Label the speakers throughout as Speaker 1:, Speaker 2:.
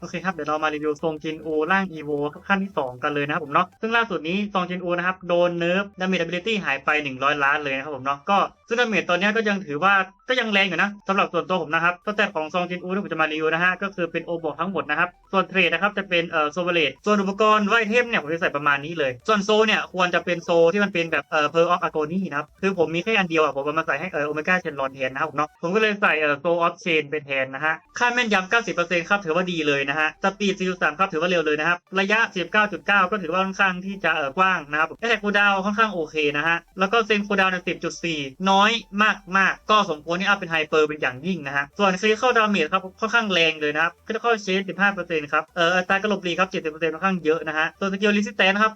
Speaker 1: โอเคครับเดี๋ยวเรามารีวิวซองจินอูร่างอีโวขั้นที่ 2 กันเลยนะครับผมเนาะซึ่งล่าสุดนี้ซองจินอูนะครับโดนเนิร์ฟดาเมจ ability หายไป 100 ล้านเลยนะครับผมเนาะก็ซึ่งดาเมจตอนนี้ก็ยังถือว่าก็ยังแรงอยู่นะสำหรับส่วนตัวผมนะครับสเตตของซองจินอูที่ผมจะมารีวิวนะฮะก็คือเป็นโอบวกทั้งหมดนะครับส่วนเทรดนะครับจะเป็นเอ่อโซเวเลตส่วนอุปกรณ์ไวเทมเนี่ยผมจะใส่ประมาณนี้เลย ส่วนโซเนี่ยควรจะเป็นโซที่มันเป็นแบบเอ่อเพอร์ออฟอะโกนีนะครับคือผมมีแค่อันเดียวอะผมมาใส่ให้เอ่อโอเมก้าเชนรอนแทนนะครับผมเนาะผมก็เลยใส่เอ่อโซออฟเชนเป็นแทนนะฮะค่าแม่นยำ90%ครับถือว่าดีเลยนะฮะ สปีด 43 ครับถือว่าเร็วเลยนะครับ ระยะ 19.9 ก็ถือว่าค่อนข้างที่จะเออกว้างนะครับแอตแทกคูดาวค่อนข้างโอเคนะฮะ แล้วก็เซนคูดาวใน 10.4 น้อยมากมากก็สมควรที่อัพเป็นไฮเปอร์เป็นอย่างยิ่งนะฮะ ส่วนคริเข้าดาเมจครับค่อนข้างแรงเลยนะครับคริเข้าเชน15%ครับ เอ่ออัตรากระหลบหลีกครับ 70%ค่อนข้างเยอะนะฮะส่วนสกิลลิซิแตนนะครับ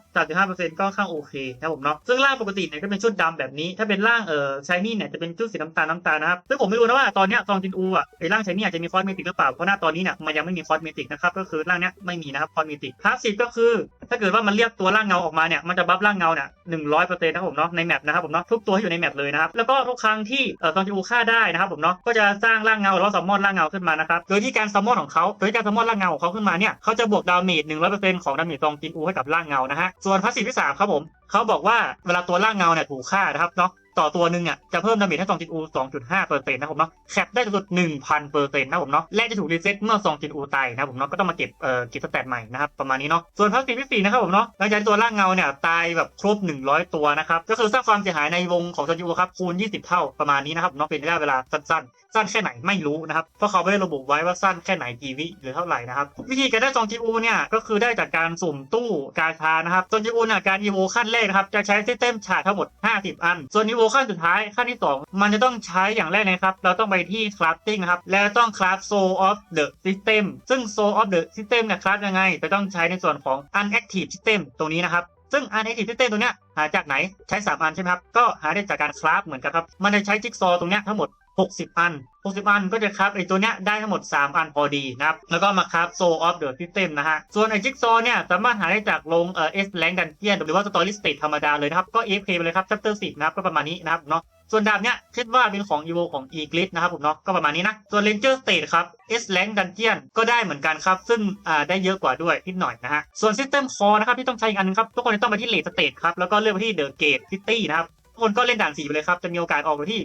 Speaker 1: 35%ก็ค่อนข้างโอเคนะครับผมเนาะ ซึ่งร่างปกติเนี่ยก็เป็นชุดดำแบบนี้ ถ้าเป็นร่างเอ่อชายนี่เนี่ยจะเป็นชุดสีน้ำตาลน้ำตาลนะครับซึ่งผมไม่รู้นะว่าตอนเนี้ยซองจินอูอะไอร่างชายนี่อาจจะมีคอสเมติกหรือเปล่าเพราะหน้าตอนนี้เนี่ยมันยังไม่มีคอสเมติกนะครับก็คือร่างเนี้ยไม่มีนะครับคอสเมติกพาสซีฟก็คือ ถ้าเกิดว่ามันเรียกตัวร่างเงาออกมาเนี่ยมันจะบัฟร่างเงาเนี่ยหนึ่งร้อยเปอร์เซ็นต์นะครับผมเนาะในแมปนะครับผมเนาะทุกตัวที่อยู่ในแมปเลยนะครับแล้วก็ทุกครั้งที่เอ่อซองจิอูฆ่าได้นะครับผมเนาะก็จะสร้างร่างเงาหรือว่าซัมมอนร่างเงาขึ้นมานะครับโดยที่การซัมมอนของเขาโดยที่การซัมมอนร่างเงาของเขาขึ้นมาเนี่ยเขาจะบวกดาเมจหนึ่งร้อยเปอร์เซ็นต์ของดาเมจซองจินอูให้กับร่างเงานะฮะส่วนพาสซีฟที่สามครับผมเขาบอกว่าเวลาตัวร่างเงาเนี่ยถูกฆ่านะครับเนาะ ต่อตัวหนึ่งอะจะเพิ่มดาเมจให้ซองจินอู 2.5เปอร์เซ็นต์นะผมเนาะแคปได้สุด 1,000เปอร์เซ็นต์นะผมเนาะและจะถูกรีเซ็ตเมื่อซองจินอูตายนะผมเนาะก็ต้องมาเก็บเอ่อก็บสแตทใหม่นะครับประมาณนี้เนาะส่วนพาสซีฟที่สี่นะครับผมเนาะหลังจากตัวร่างเงาเนี่ยตายแบบครบ 100 ตัวนะครับก็คือสร้างความเสียหายในวงของซองจินอูครับคูณ 20 เท่าประมาณนี้นะครับเนาะเป็นระยะเวลาสั้นๆ สั้นแค่ไหนไม่รู้นะครับเพราะเขาไม่ได้ระบุไว้ว่าสั้นแค่ไหนกี่วิหรือเท่าไหร่นะครับวิธีการได้ซองจินอูเนี่ยก็คือได้จากการสุ่มตู้กาชานะครับซองจินอูเนี่ยการอีโวขั้นแรกนะครับจะใช้ซิสเต็มฉาทั้งหมด 50 อันส่วนอีโวขั้นสุดท้ายขั้นที่ 2 มันจะต้องใช้อย่างแรกนะครับ เราต้องไปที่คลาสติ้งนะครับ แล้วต้องคลาฟ Soul of the System ซึ่ง Soul of the System เนี่ยคลาสยังไงจะต้องใช้ในส่วนของ Unactive System ตรงนี้นะครับ ซึ่ง Unactive System ตัวเนี้ยหาจากไหนใช้ 3 อันใช่ไหมครับ ก็หาได้จากการคราฟเหมือนกันครับ มันจะใช้จิ๊กซอตรงเนี้ยทั้งหมด 60 อัน 60 อันก็จะคราฟไอตัวเนี้ยได้ทั้งหมด 3 อันพอดีนะครับ แล้วก็มาคราฟ Soul of the System นะฮะ ส่วนไอจิ๊กซอเนี่ยสามารถหาได้จากลงเอ่อเอสแลงกันเทียนหรือว่าสตอรี่สเตทธรรมดาเลยนะครับ ก็ AFK ไปเลยครับ Chapter 10 นะครับ ก็ประมาณนี้นะครับเนาะ ส่วนดาบเนี้ยคิดว่าเป็นของ EVO ของ e g l i t นะครับผมเนาะก็ประมาณนี้นะส่วน Ranger State ครับ S Rank Dungeon ก็ได้เหมือนกันครับ ซึ่งอ่าได้เยอะกว่าด้วยนิดหน่อยนะฮะส่วน System Core นะครับที่ต้องใช้อีกอันนึงครับทุกคนจะต้องไปที่ Late State ครับแล้วก็เลือกไปที่ The Gate City นะครับทุกคนก็เล่นด่าน4ไปเลยครับ จะมีโอกาสออกไปที่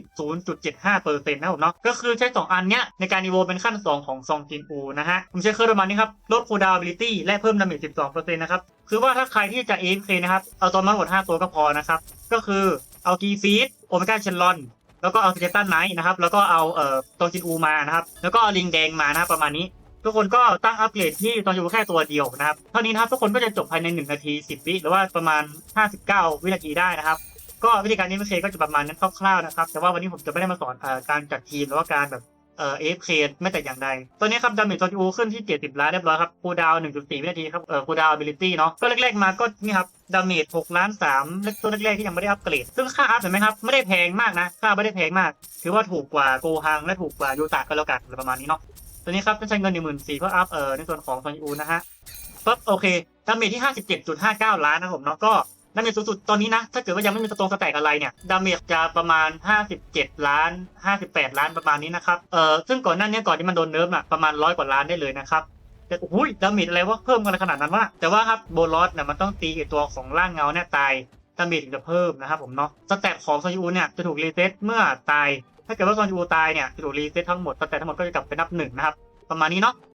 Speaker 1: 0.75%นะครับผมเนาะ ก็คือใช้ 2 อันเนี้ยในการ EVO เป็นขั้น 2 ของซองจินอูนะฮะ ผมใช้เครื่องประมาณนี้ครับ ลด cooldown ability และเพิ่ม damage 12%นะครับ คือว่าถ้าใครที่จะ AFK นะครับ เอาตัวมาหมด 5 ตัวก็พอนะครับ ก็คือ เอากีฟีดโอเมก้าเชนลอน แล้วก็เอาสเกตันไนท์นะครับ แล้วก็เอาเอ่อตัวจินอูมานะครับ แล้วก็เอาลิงแดงมานะครับประมาณนี้ ทุกคนก็ตั้งอัปเกรดที่ตองจินอูแค่ตัวเดียวนะครับ เท่านี้นะครับทุกคนก็จะจบภายใน1นาที 10 วิหรือว่าประมาณ 59 วินาทีได้นะครับ ก็วิธีการนี้ไม่เคก็จะประมาณนั้นคร่าวๆนะครับ แต่ว่าวันนี้ผมจะไม่ได้มาสอนเอ่อการจัดทีมหรือว่าการแบบ เอ่อ AFK ไม่แต่อย่างใดตอนนี้ครับดาเมจตอนอูขึ้นที่ 70 ล้านเรียบร้อยครับคูดาว 1.4 วินาทีครับ เอ่อคูดาว ability เนาะ ก็แรกๆมาก็นี่ครับดาเมจ6ล้าน3เล็กตัวแรกๆที่ยังไม่ได้อัปเกรด ซึ่งค่าอัพเห็นไหมครับ ไม่ได้แพงมากนะ ค่าไม่ได้แพงมาก ถือว่าถูกกว่าโกฮังและถูกกว่ายูตะก็แล้วกันอะไรประมาณนี้เนาะ ตัวนี้ครับต้องใช้เงิน14,000เพื่ออัพเอ่อในส่วนของซอนอูนะฮะปั๊บโอเคดาเมจที่ 57.59 ล้านนะครับผมเนาะก็ ดาเมจสูงสุดตอนนี้นะ ถ้าเกิดว่ายังไม่มีสตรงสแต็กอะไรเนี่ย ดาเมจจะประมาณ 57 ล้าน 58 ล้านประมาณนี้นะครับ เอ่อ ซึ่งก่อนหน้านี้ก่อนที่มันโดนเนิร์ฟอะประมาณร้อยกว่าล้านได้เลยนะครับ แต่โอ้ยดาเมจอะไรวะเพิ่มกันขนาดนั้นวะ แต่ว่าครับโบลอสเนี่ยมันต้องตีตัวของร่างเงาเนี่ยตาย ดาเมจถึงจะเพิ่มนะครับผมเนาะ สแต็กของซอยูเนี่ยจะถูกรีเซ็ตเมื่อตาย ถ้าเกิดว่าซอยูตายเนี่ยจะถูกรีเซ็ตทั้งหมด สแต็กทั้งหมดก็จะกลับเป็นนับหนึ่งนะครับ ประมาณนี้เนาะ